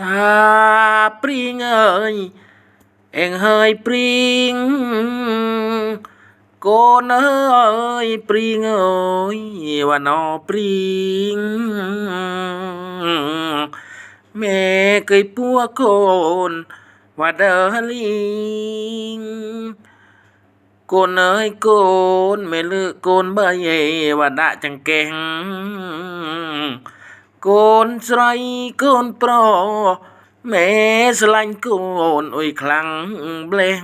ថាព្រីងអើយអេងហើយព្រីងកូនអើយព្រីងអើយវ៉ាណោព្រីងមេកៃពួកូនវ៉ាដឺលីងកូនអើយកូនមេលើកូនបើយេវ៉ាដាក់ចង្កេះ កូនស្រីកូនប្រុសមេស្រឡាញ់កូនអុយខ្លាំងប្លេះ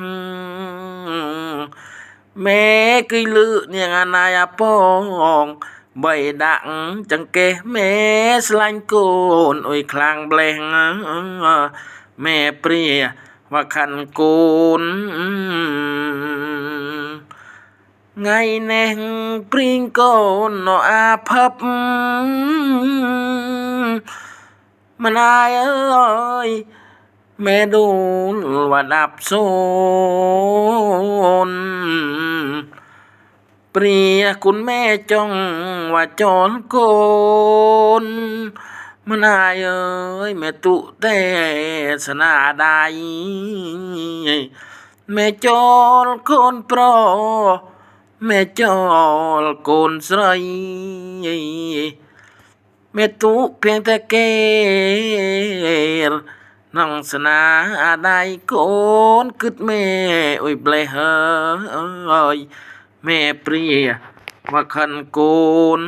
មេគឺលឺនាងអាណាយពងបីដាក់ចង្កេះមេស្រឡាញ់កូនអុយខ្លាំងប្លេះមេព្រាវខាន់កូន อเนี่ยงานายปองใบดังจังเกแม่สลันโกนอุ้ยคลังเบ មេចលកូនស្រីមេទូភៀងតែគេនងស្នាដៃកូនគិតមេអុយប្លេះអើយមេព្រាមកខិនកូន